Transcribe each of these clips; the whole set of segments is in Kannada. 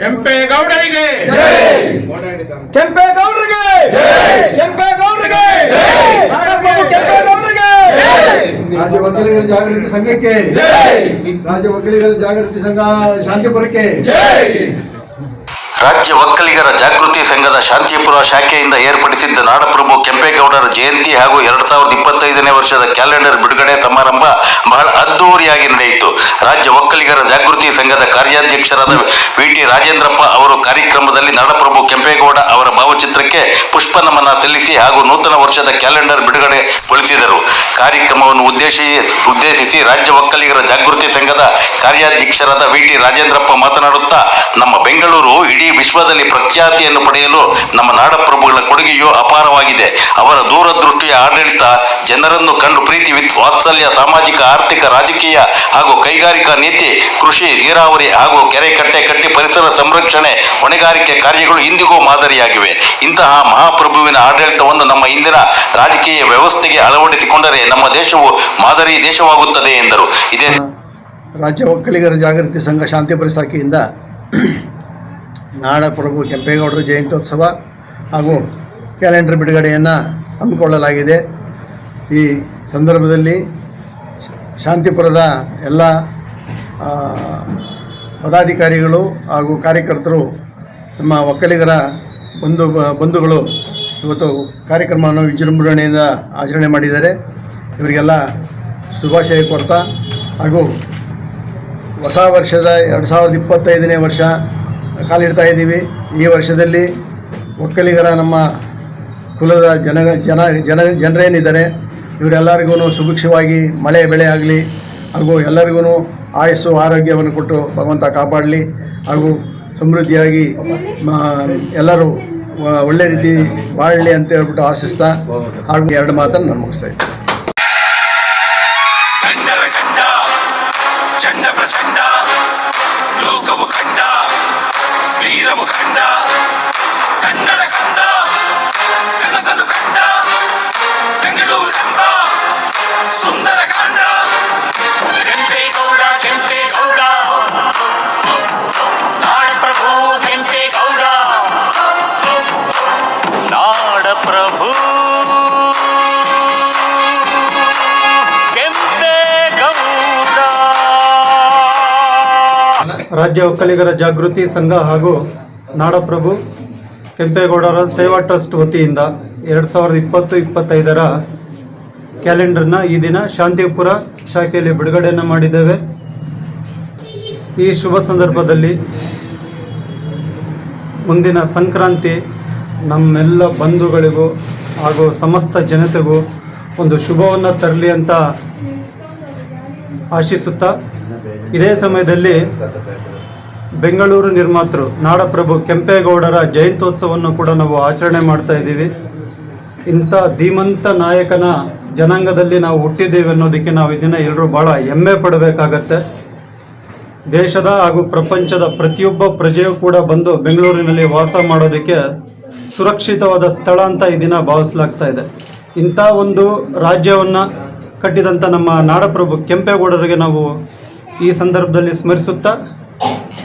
ಕೆಂಪೇಗೌಡರಿಗೆ. ಕೆಂಪೇಗೌಡರಿಗೆ. ಕೆಂಪೇಗೌಡರಿಗೆ ಕೆಂಪೇಗೌಡರಿಗೆ. ರಾಜ್ಯ ಒಕ್ಕಲಿಗರ ಜಾಗೃತಿ ಸಂಘಕ್ಕೆ. ರಾಜ್ಯ ಒಕ್ಕಲಿಗರ ಜಾಗೃತಿ ಸಂಘ ಶಾಂತಿಪುರಕ್ಕೆ. ರಾಜ್ಯ ಒಕ್ಕಲಿಗರ ಜಾಗೃತಿ ಸಂಘದ ಶಾಂತಿಪುರ ಶಾಖೆಯಿಂದ ಏರ್ಪಡಿಸಿದ್ದ ನಾಡಪ್ರಭು ಕೆಂಪೇಗೌಡರ ಜಯಂತಿ ಹಾಗೂ ಎರಡ್ ಸಾವಿರದ ಇಪ್ಪತ್ತೈದನೇ ವರ್ಷದ ಕ್ಯಾಲೆಂಡರ್ ಬಿಡುಗಡೆ ಸಮಾರಂಭ ಬಹಳ ಅದ್ದೂರಿಯಾಗಿ ನಡೆಯಿತು. ರಾಜ್ಯ ಒಕ್ಕಲಿಗರ ಜಾಗೃತಿ ಸಂಘದ ಕಾರ್ಯಾಧ್ಯಕ್ಷರಾದ ವಿ ಟಿ ರಾಜೇಂದ್ರಪ್ಪ ಅವರು ಕಾರ್ಯಕ್ರಮದಲ್ಲಿ ನಾಡಪ್ರಭು ಕೆಂಪೇಗೌಡ ಅವರ ಭಾವಚಿತ್ರಕ್ಕೆ ಪುಷ್ಪ ನಮನ ಸಲ್ಲಿಸಿ ಹಾಗೂ ನೂತನ ವರ್ಷದ ಕ್ಯಾಲೆಂಡರ್ ಬಿಡುಗಡೆಗೊಳಿಸಿದರು. ಕಾರ್ಯಕ್ರಮವನ್ನು ಉದ್ದೇಶಿ, ಉದ್ದೇಶಿಸಿ ರಾಜ್ಯ ಒಕ್ಕಲಿಗರ ಜಾಗೃತಿ ಸಂಘದ ಕಾರ್ಯಾಧ್ಯಕ್ಷರಾದ ವಿ ಟಿ ರಾಜೇಂದ್ರಪ್ಪ ಮಾತನಾಡುತ್ತಾ, ನಮ್ಮ ಬೆಂಗಳೂರು ಇಡೀ ವಿಶ್ವದಲ್ಲಿ ಪ್ರಖ್ಯಾತಿಯನ್ನು ಪಡೆಯಲು ನಮ್ಮ ನಾಡಪ್ರಭುಗಳ ಕೊಡುಗೆಯೂ ಅಪಾರವಾಗಿದೆ. ಅವರ ದೂರದೃಷ್ಟಿಯ ಆಡಳಿತ, ಜನರನ್ನು ಕಂಡು ಪ್ರೀತಿ ವಿತ್ ವಾತ್ಸಲ್ಯ, ಸಾಮಾಜಿಕ, ಆರ್ಥಿಕ, ರಾಜಕೀಯ ಹಾಗೂ ಕೈಗಾರಿಕಾ ನೀತಿ, ಕೃಷಿ, ನೀರಾವರಿ ಹಾಗೂ ಕೆರೆ ಕಟ್ಟೆ ಕಟ್ಟಿ ಪರಿಸರ ಸಂರಕ್ಷಣೆ, ಹೊಣೆಗಾರಿಕೆ ಕಾರ್ಯಗಳು ಇಂದಿಗೂ ಮಾದರಿಯಾಗಿವೆ. ಇಂತಹ ಮಹಾಪ್ರಭುವಿನ ಆಡಳಿತವನ್ನು ನಮ್ಮ ಇಂದಿನ ರಾಜಕೀಯ ವ್ಯವಸ್ಥೆಗೆ ಅಳವಡಿಸಿಕೊಂಡರೆ ನಮ್ಮ ದೇಶವು ಮಾದರಿ ದೇಶವಾಗುತ್ತದೆ ಎಂದರು. ಇದೇ ರಾಜ್ಯ ಒಕ್ಕಲಿಗರ ಜಾಗೃತಿ ಸಂಘ ಶಾಂತಿ ಶಾಖೆಯಿಂದ ನಾಡಪ್ರಭು ಕೆಂಪೇಗೌಡರ ಜಯಂತ್ಯೋತ್ಸವ ಹಾಗೂ ಕ್ಯಾಲೆಂಡರ್ ಬಿಡುಗಡೆಯನ್ನು ಹಮ್ಮಿಕೊಳ್ಳಲಾಗಿದೆ. ಈ ಸಂದರ್ಭದಲ್ಲಿ ಶಾಂತಿಪುರದ ಎಲ್ಲ ಪದಾಧಿಕಾರಿಗಳು ಹಾಗೂ ಕಾರ್ಯಕರ್ತರು ನಮ್ಮ ಒಕ್ಕಲಿಗರ ಬಂಧು, ಬಂಧುಗಳು ಇವತ್ತು ಕಾರ್ಯಕ್ರಮವನ್ನು ವಿಜೃಂಭಣೆಯಿಂದ ಆಚರಣೆ ಮಾಡಿದ್ದಾರೆ. ಇವರಿಗೆಲ್ಲ ಶುಭಾಶಯ ಕೊಡ್ತಾ ಹಾಗೂ ಹೊಸ ವರ್ಷದ ಎರಡು ಸಾವಿರದ ಇಪ್ಪತ್ತೈದನೇ ವರ್ಷ ಕಾಲಿಡ್ತಾ ಇದ್ದೀವಿ. ಈ ವರ್ಷದಲ್ಲಿ ಒಕ್ಕಲಿಗರ ನಮ್ಮ ಕುಲದ ಜನ ಜನ ಜನ, ಜನರೇನಿದ್ದಾರೆ ಇವರೆಲ್ಲರಿಗೂ ಸುಭಿಕ್ಷವಾಗಿ ಮಳೆ, ಬೆಳೆ ಆಗಲಿ, ಹಾಗೂ ಎಲ್ಲರಿಗೂ ಆಯಸ್ಸು, ಆರೋಗ್ಯವನ್ನು ಕೊಟ್ಟು ಭಗವಂತ ಕಾಪಾಡಲಿ, ಹಾಗೂ ಸಮೃದ್ಧಿಯಾಗಿ ಎಲ್ಲರೂ ಒಳ್ಳೆ ರೀತಿ ಬಾಳಲಿ ಅಂತ ಹೇಳ್ಬಿಟ್ಟು ಆಶಿಸ್ತಾ, ಹಾಗೂ ಎರಡು ಮಾತನ್ನು ನಾನು ಮುಗಿಸ್ತಾ ಇದ್ದೀನಿ. ರಾಜ್ಯ ಒಕ್ಕಲಿಗರ ಜಾಗೃತಿ ಸಂಘ ಹಾಗೂ ನಾಡಪ್ರಭು ಕೆಂಪೇಗೌಡರ ಸೇವಾ ಟ್ರಸ್ಟ್ ವತಿಯಿಂದ ಎರಡು ಸಾವಿರದ ಇಪ್ಪತ್ತು ಇಪ್ಪತ್ತೈದರ ಕ್ಯಾಲೆಂಡರ್ನ ಈ ದಿನ ಶಾಂತಿಪುರ ಶಾಖೆಯಲ್ಲಿ ಬಿಡುಗಡೆಯನ್ನು ಮಾಡಿದ್ದೇವೆ. ಈ ಶುಭ ಸಂದರ್ಭದಲ್ಲಿ ಮುಂದಿನ ಸಂಕ್ರಾಂತಿ ನಮ್ಮೆಲ್ಲ ಬಂಧುಗಳಿಗೂ ಹಾಗೂ ಸಮಸ್ತ ಜನತೆಗೂ ಒಂದು ಶುಭವನ್ನು ತರಲಿ ಅಂತ ಆಶಿಸುತ್ತಾ ಇದೇ ಸಮಯದಲ್ಲಿ ಬೆಂಗಳೂರು ನಿರ್ಮಾತೃ ನಾಡಪ್ರಭು ಕೆಂಪೇಗೌಡರ ಜಯಂತ್ಯೋತ್ಸವವನ್ನು ಕೂಡ ನಾವು ಆಚರಣೆ ಮಾಡ್ತಾ ಇದ್ದೀವಿ. ಇಂಥ ಧೀಮಂತ ನಾಯಕನ ಜನಾಂಗದಲ್ಲಿ ನಾವು ಹುಟ್ಟಿದ್ದೇವೆ ಅನ್ನೋದಕ್ಕೆ ನಾವು ಇದನ್ನು ಎಲ್ಲರೂ ಭಾಳ ಹೆಮ್ಮೆ ಪಡಬೇಕಾಗತ್ತೆ. ದೇಶದ ಹಾಗೂ ಪ್ರಪಂಚದ ಪ್ರತಿಯೊಬ್ಬ ಪ್ರಜೆಯೂ ಕೂಡ ಬಂದು ಬೆಂಗಳೂರಿನಲ್ಲಿ ವಾಸ ಮಾಡೋದಕ್ಕೆ ಸುರಕ್ಷಿತವಾದ ಸ್ಥಳ ಅಂತ ಈ ದಿನ ಭಾವಿಸಲಾಗ್ತಾ ಇದೆ. ಇಂಥ ಒಂದು ರಾಜ್ಯವನ್ನು ಕಟ್ಟಿದಂಥ ನಮ್ಮ ನಾಡಪ್ರಭು ಕೆಂಪೇಗೌಡರಿಗೆ ನಾವು ಈ ಸಂದರ್ಭದಲ್ಲಿ ಸ್ಮರಿಸುತ್ತಾ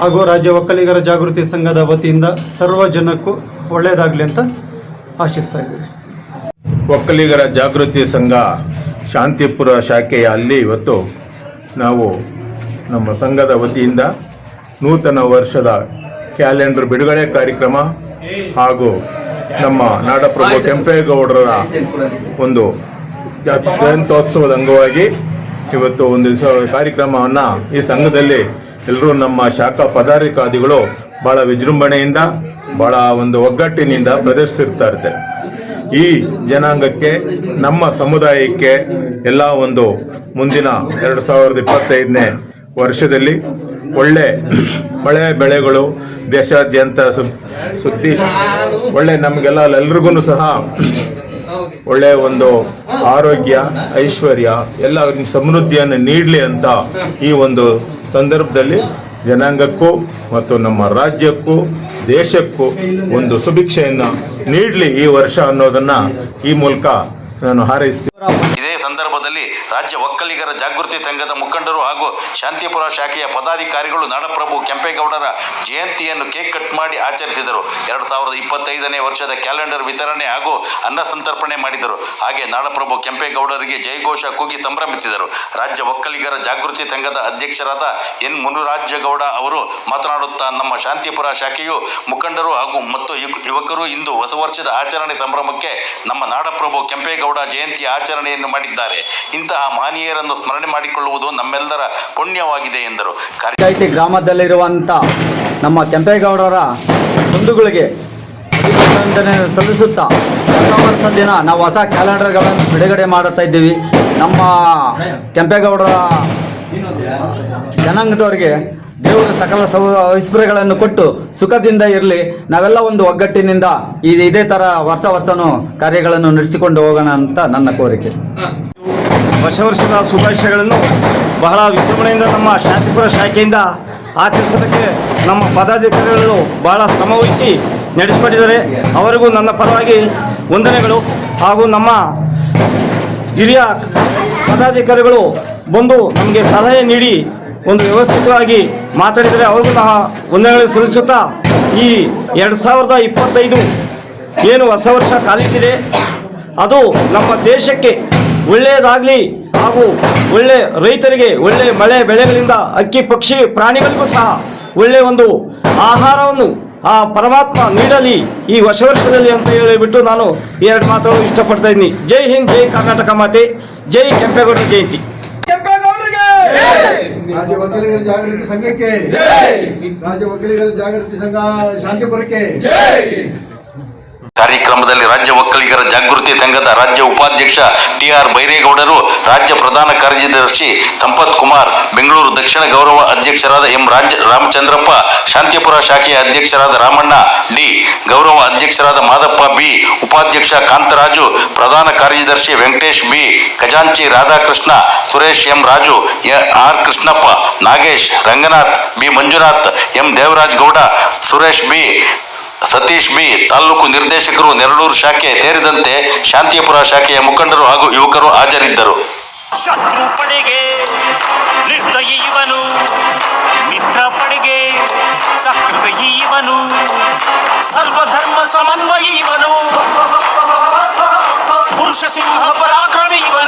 ಹಾಗೂ ರಾಜ್ಯ ಒಕ್ಕಲಿಗರ ಜಾಗೃತಿ ಸಂಘದ ವತಿಯಿಂದ ಸರ್ವ ಜನಕ್ಕೂ ಒಳ್ಳೆಯದಾಗಲಿ ಅಂತ ಆಶಿಸ್ತಾ ಇದ್ದೀವಿ ಒಕ್ಕಲಿಗರ ಜಾಗೃತಿ ಸಂಘ ಶಾಂತಿಪುರ ಶಾಖೆಯ ಅಲ್ಲಿ ಇವತ್ತು ನಾವು ನಮ್ಮ ಸಂಘದ ವತಿಯಿಂದ ನೂತನ ವರ್ಷದ ಕ್ಯಾಲೆಂಡರ್ ಬಿಡುಗಡೆ ಕಾರ್ಯಕ್ರಮ ಹಾಗೂ ನಮ್ಮ ನಾಡಪ್ರಭು ಕೆಂಪೇಗೌಡರ ಒಂದು ಜಯಂತೋತ್ಸವದ ಜಯಂತ್ಯೋತ್ಸವದ ಅಂಗವಾಗಿ ಇವತ್ತು ಒಂದು ಕಾರ್ಯಕ್ರಮವನ್ನು ಈ ಸಂಘದಲ್ಲಿ ಎಲ್ಲರೂ ನಮ್ಮ ಶಾಖಾ ಪದಾಧಿಕಾರಿಗಳು ಭಾಳ ವಿಜೃಂಭಣೆಯಿಂದ ಭಾಳ ಒಂದು ಒಗ್ಗಟ್ಟಿನಿಂದ ಪ್ರದರ್ಶಿಸಿರ್ತಾ ಇರ್ತಾರೆ. ಈ ಜನಾಂಗಕ್ಕೆ, ನಮ್ಮ ಸಮುದಾಯಕ್ಕೆ ಎಲ್ಲ ಒಂದು ಮುಂದಿನ ಎರಡು ಸಾವಿರದ ಇಪ್ಪತ್ತೈದನೇ ವರ್ಷದಲ್ಲಿ ಒಳ್ಳೆ ಒಳ್ಳೆ ಬೆಳೆಗಳು ದೇಶಾದ್ಯಂತ ಸುತ್ತಿ ಒಳ್ಳೆ ನಮಗೆಲ್ಲ ಎಲ್ರಿಗೂ ಸಹ ಒಳ್ಳೆಯ ಒಂದು ಆರೋಗ್ಯ, ಐಶ್ವರ್ಯ, ಎಲ್ಲ ಸಮೃದ್ಧಿಯನ್ನು ನೀಡಲಿ ಅಂತ ಈ ಒಂದು ಸಂದರ್ಭದಲ್ಲಿ ಜನಾಂಗಕ್ಕೂ ಮತ್ತು ನಮ್ಮ ರಾಜ್ಯಕ್ಕೂ ದೇಶಕ್ಕೂ ಒಂದು ಸುಭಿಕ್ಷೆಯನ್ನು ನೀಡಲಿ ಈ ವರ್ಷ ಅನ್ನೋದನ್ನು ಈ ಮೂಲಕ ನಾನು ಹಾರೈಸ್ತೀನಿ. ಸಂದರ್ಭದಲ್ಲಿ ರಾಜ್ಯ ಒಕ್ಕಲಿಗರ ಜಾಗೃತಿ ಸಂಘದ ಮುಖಂಡರು ಹಾಗೂ ಶಾಂತಿಪುರ ಶಾಖೆಯ ಪದಾಧಿಕಾರಿಗಳು ನಾಡಪ್ರಭು ಕೆಂಪೇಗೌಡರ ಜಯಂತಿಯನ್ನು ಕೇಕ್ ಕಟ್ ಮಾಡಿ ಆಚರಿಸಿದರು. ಎರಡು ಸಾವಿರದ ಇಪ್ಪತ್ತೈದನೇ ವರ್ಷದ ಕ್ಯಾಲೆಂಡರ್ ವಿತರಣೆ ಹಾಗೂ ಅನ್ನ ಸಂತರ್ಪಣೆ ಮಾಡಿದರು. ಹಾಗೆ ನಾಡಪ್ರಭು ಕೆಂಪೇಗೌಡರಿಗೆ ಜಯಘೋಷ ಕೂಗಿ ಸಂಭ್ರಮಿಸಿದರು. ರಾಜ್ಯ ಒಕ್ಕಲಿಗರ ಜಾಗೃತಿ ಸಂಘದ ಅಧ್ಯಕ್ಷರಾದ ಎನ್ ಮುನುರಾಜ್ಯಗೌಡ ಅವರು ಮಾತನಾಡುತ್ತಾ ನಮ್ಮ ಶಾಂತಿಪುರ ಶಾಖೆಯು ಮುಖಂಡರು ಹಾಗೂ ಮತ್ತು ಯುವ- ಯುವಕರು ಇಂದು ಹೊಸ ವರ್ಷದ ಆಚರಣೆ ಸಂಭ್ರಮಕ್ಕೆ ನಮ್ಮ ನಾಡಪ್ರಭು ಕೆಂಪೇಗೌಡ ಜಯಂತಿ ಆಚರಣೆಯನ್ನು ಮಾಡಿದ್ದಾರೆ. ಇಂತಹ ಮಹನೀಯರನ್ನು ಸ್ಮರಣೆ ಮಾಡಿಕೊಳ್ಳುವುದು ನಮ್ಮೆಲ್ಲರ ಪುಣ್ಯವಾಗಿದೆ ಎಂದರು. ಪಂಚಾಯಿತಿ ಗ್ರಾಮದಲ್ಲಿರುವಂಥ ನಮ್ಮ ಕೆಂಪೇಗೌಡರ ಬಂಧುಗಳಿಗೆ ಸಲ್ಲಿಸುತ್ತಾ ಹೊಸ ವರ್ಷ ದಿನ ನಾವು ಹೊಸ ಕ್ಯಾಲೆಂಡರ್ಗಳನ್ನು ಬಿಡುಗಡೆ ಮಾಡುತ್ತಾ ಇದ್ದೀವಿ. ನಮ್ಮ ಕೆಂಪೇಗೌಡರ ಜನಾಂಗದವರಿಗೆ ದೇವರು ಸಕಲ ಐಶ್ವರ್ಯಗಳನ್ನು ಕೊಟ್ಟು ಸುಖದಿಂದ ಇರಲಿ. ನಾವೆಲ್ಲ ಒಂದು ಒಗ್ಗಟ್ಟಿನಿಂದ ಈ ಇದೇ ತರ ವರ್ಷ ವರ್ಷನೂ ಕಾರ್ಯಗಳನ್ನು ನಡೆಸಿಕೊಂಡು ಹೋಗೋಣ ಅಂತ ನನ್ನ ಕೋರಿಕೆ. ವರ್ಷ ವರ್ಷದ ಶುಭಾಶಯಗಳನ್ನು ಬಹಳ ವಿಜೃಂಭಣೆಯಿಂದ ನಮ್ಮ ಶಾಂತಿಪುರ ಶಾಖೆಯಿಂದ ಆಚರಿಸೋದಕ್ಕೆ ನಮ್ಮ ಪದಾಧಿಕಾರಿಗಳು ಬಹಳ ಶ್ರಮವಹಿಸಿ ನಡೆಸಿಕೊಟ್ಟಿದ್ದಾರೆ. ಅವರಿಗೂ ನನ್ನ ಪರವಾಗಿ ವಂದನೆಗಳು. ಹಾಗೂ ನಮ್ಮ ಹಿರಿಯ ಪದಾಧಿಕಾರಿಗಳು ಬಂದು ನಮಗೆ ಸಲಹೆ ನೀಡಿ ಒಂದು ವ್ಯವಸ್ಥಿತವಾಗಿ ಮಾತಾಡಿದರೆ ಅವ್ರಿಗೂ ಸಹ ವಂದನೆಗಳು ಸಲ್ಲಿಸುತ್ತಾ ಈ ಎರಡು ಸಾವಿರದ ಇಪ್ಪತ್ತೈದು ಏನು ಹೊಸ ವರ್ಷ ಕಾಲಿಟ್ಟಿದೆ, ಅದು ನಮ್ಮ ದೇಶಕ್ಕೆ ಒಳ್ಳೆಯದಾಗಲಿ ಹಾಗೂ ಒಳ್ಳೆ ರೈತರಿಗೆ ಒಳ್ಳೆ ಮಳೆ ಬೆಳೆಗಳಿಂದ ಅಕ್ಕಿ, ಪಕ್ಷಿ, ಪ್ರಾಣಿಗಳಿಗೂ ಸಹ ಒಳ್ಳೆಯ ಒಂದು ಆಹಾರವನ್ನು ಆ ಪರಮಾತ್ಮ ನೀಡಲಿ ಈ ಹೊಸ ವರ್ಷದಲ್ಲಿ ಅಂತ ಹೇಳಿಬಿಟ್ಟು ನಾನು ಎರಡು ಮಾತುಗಳು ಇಷ್ಟಪಡ್ತಾ ಇದ್ದೀನಿ. ಜೈ ಹಿಂದ್, ಜೈ ಕರ್ನಾಟಕ ಮಾತೆ, ಜೈ ಕೆಂಪೇಗೌಡರ ಜಯಂತಿ. ರಾಜ್ಯ ಒಕ್ಕಲಿಗರ ಜಾಗೃತಿ ಸಂಘಕ್ಕೆ ರಾಜ್ಯ ಒಕ್ಕಲಿಗರ ಜಾಗೃತಿ ಸಂಘ ಶಾಂತಿಪುರಕ್ಕೆ ಕಾರ್ಯಕ್ರಮದಲ್ಲಿ ರಾಜ್ಯ ಒಕ್ಕಲಿಗರ ಜಾಗೃತಿ ಸಂಘದ ರಾಜ್ಯ ಉಪಾಧ್ಯಕ್ಷ ಟಿಆರ್ ಬೈರೇಗೌಡರು, ರಾಜ್ಯ ಪ್ರಧಾನ ಕಾರ್ಯದರ್ಶಿ ಸಂಪತ್ ಕುಮಾರ್, ಬೆಂಗಳೂರು ದಕ್ಷಿಣ ಗೌರವ ಅಧ್ಯಕ್ಷರಾದ ಎಂ. ರಾಜ, ರಾಮಚಂದ್ರಪ್ಪ, ಶಾಂತಿಪುರ ಶಾಖೆಯ ಅಧ್ಯಕ್ಷರಾದ ರಾಮಣ್ಣ, ಡಿ. ಗೌರವ ಅಧ್ಯಕ್ಷರಾದ ಮಾದಪ್ಪ, ಬಿ. ಉಪಾಧ್ಯಕ್ಷ ಕಾಂತರಾಜು, ಪ್ರಧಾನ ಕಾರ್ಯದರ್ಶಿ ವೆಂಕಟೇಶ್, ಬಿ. ಖಜಾಂಚಿ Radhakrishna, Suresh M. Raju R. Krishnappa, Nagesh Ranganath, B. Manjunath, M. Devaraj Gowda, Suresh B. Satish B, taluk ನಿರ್ದೇಶಕರು ನೆರಳೂರು ಶಾಖೆ ಸೇರಿದಂತೆ ಶಾಂತಿಪುರ ಶಾಖೆಯ ಮುಖಂಡರು ಹಾಗೂ ಯುವಕರು ಹಾಜರಿದ್ದರು. ಶತ್ರು ಪಡೆಗೆ ನಿರ್ದಯಿವನು ಮಿತ್ರ ಪಡೆಗೆ ಸಹೃದಯಿವನು ಸರ್ವಧರ್ಮ ಸಮನ್ವಯಿ ಇವನು. ಪುರುಷ ಸಿಂಹ ಪರಾಕ್ರಮಿ ಇವನು.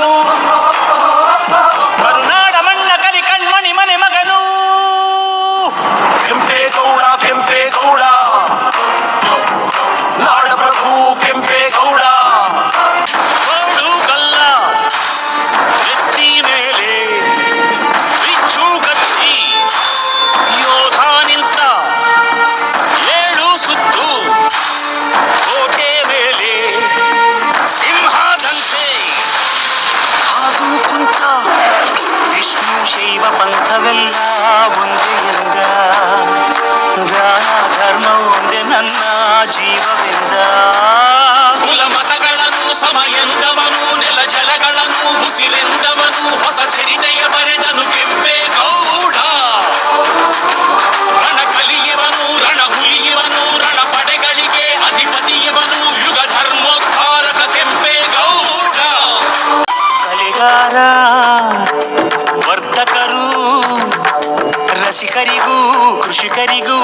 ರಸಿಕರಿಗೂ ಕೃಷಿಕರಿಗೂ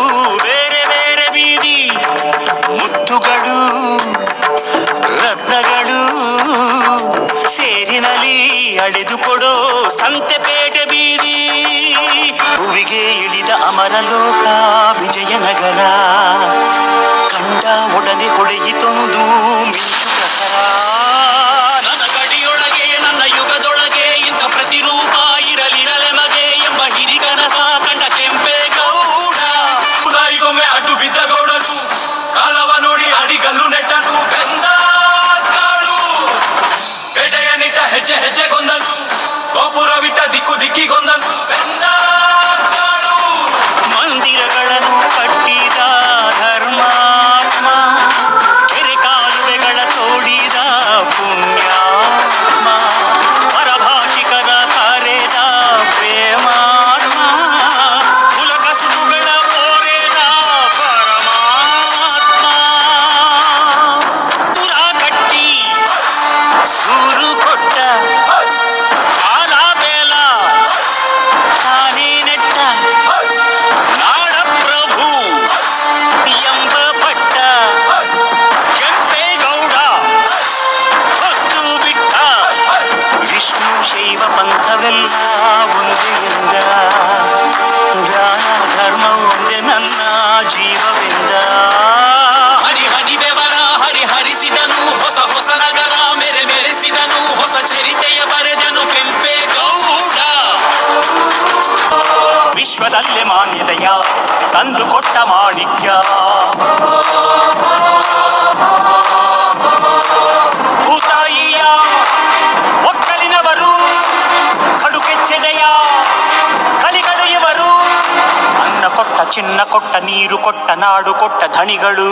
ಬೇರೆ ಬೇರೆ ಬೀದಿ ಮುತ್ತುಗಳು ರತ್ನಗಳು ಸೇರಿನಲ್ಲಿ ಅಳೆದುಕೊಡೋ ಸಂತೆಪೇಟೆ ಬೀದಿ ಹೂವಿಗೆ ಇಳಿದ ಅಮರಲೋಕ ವಿಜಯನಗರ ಹೆಜ್ಜೆ ಹೆಜ್ಜೆಗೊಂದನು ಗೋಪುರವಿಟ್ಟ ದಿಕ್ಕು ದಿಕ್ಕಿಗೊಂದನು ಬೆಂದ ವಿಶ್ವದಲ್ಲೇ ಮಾನ್ಯತೆಯ ತಂದು ಕೊಟ್ಟ ಮಾಣಿಕ್ಯ. ಭೂತಾಯಿಯ ಒಕ್ಕಲಿನವರು ಕಡುಕೆಚ್ಚೆದೆಯ ಕಲಿಗಳು ಇವರು, ಅನ್ನ ಕೊಟ್ಟ, ಚಿನ್ನ ಕೊಟ್ಟ, ನೀರು ಕೊಟ್ಟ, ನಾಡು ಕೊಟ್ಟ ಧಣಿಗಳು.